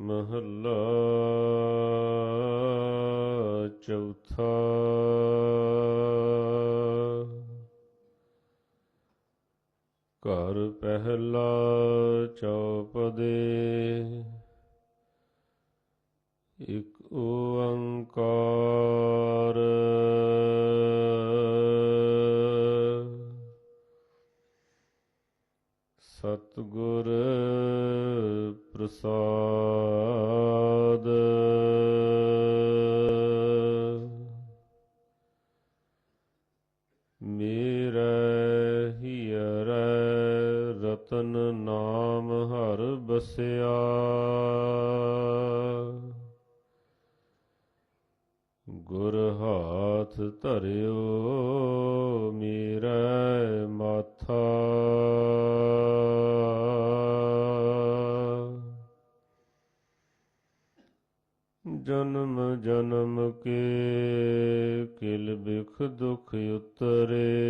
ਮਹੱਲਾ ਚੌਥਾ। ਘਰ ਪਹਿਲਾ ਚੌਪਦੇ ਇਕ ਓੰਕਾਰ। ਸਤਿਗੁਰ ਪ੍ਰਸਾਦ। ਗੁਰ ਹਾਥ ਧਰਿਓ ਮੇਰੇ ਮਾਥਾ ਜਨਮ ਜਨਮ ਕੇ ਕਿਲ ਬਿਖ ਦੁਖ ਉਤਰੇ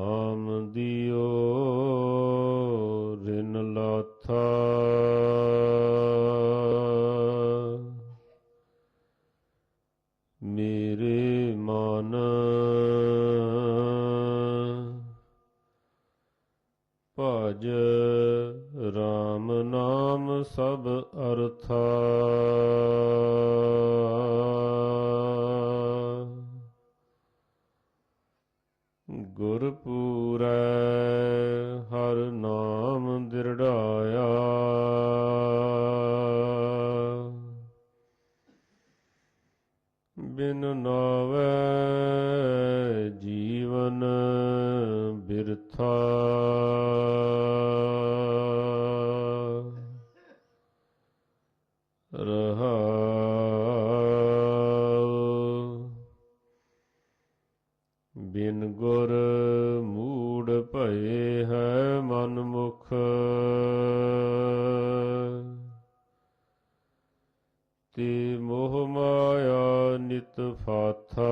ਮੇਰੇ ਮਨ ਭਜ RAM ਨਾਮ ਸਭ ਅਰਥਾ। ਰਹਾਉ ਬਿਨ ਗੁਰ ਮੂੜ ਭਏ ਹੈ ਮਨ ਮੁਖ। ਤੇ ਮੋਹ ਮਾਇਆ ਨਿਤ ਫਾਥਾ।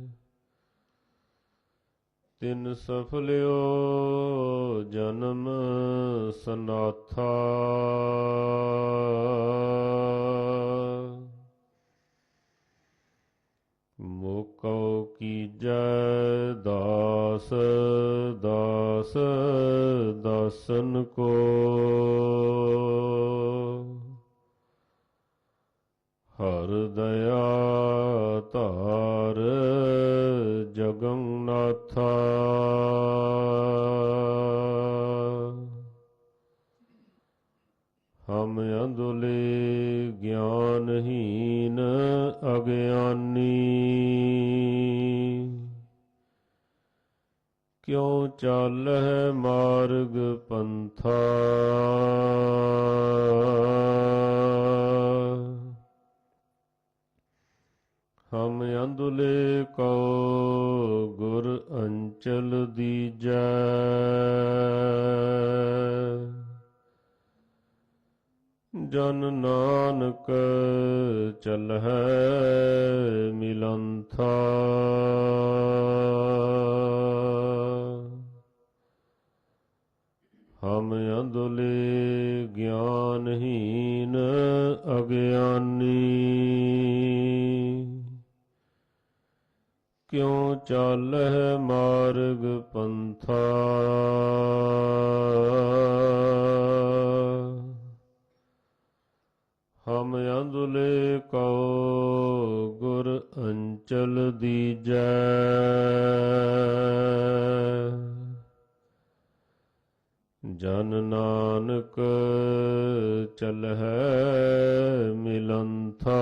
ਤਿਨ ਸਫਲਿਓ ਜਨਮ ਸਨਾਥਾ। ਮੋਕਉ ਕੀਜੈ ਦਾਸ ਦਾਸ ਦਾਸਨ ਕੋ। ਹਰ ਦਇਆ ਧਾਰ ਜਗੰਨਾਥਾ ਹਮ ਅੰਦੁਲੇ ਗਿਆਨਹੀਨ ਅਗਿਆਨੀ। ਕਿਉ ਚਾਲਹਿ ਮਾਰਗ ਪੰਥਾ? ਅੰਦੁਲੇ ਕੋ ਗੁਰ ਅੰਚਲ ਦੀਜੈ। ਜਨ ਨਾਨਕ ਚਲਹਿ ਮਿਲੰਥਾ। ਕਿਉ ਚਾਲਹਿ ਮਾਰਗ ਪੰਥਾ? ਹਮ ਅੰਦੁਲੇ ਕਉ ਗੁਰ ਅੰਚਲ ਦੀਜੈ। ਜਨ ਨਾਨਕ ਚਲਹਿ ਮਿਲੰਥਾ।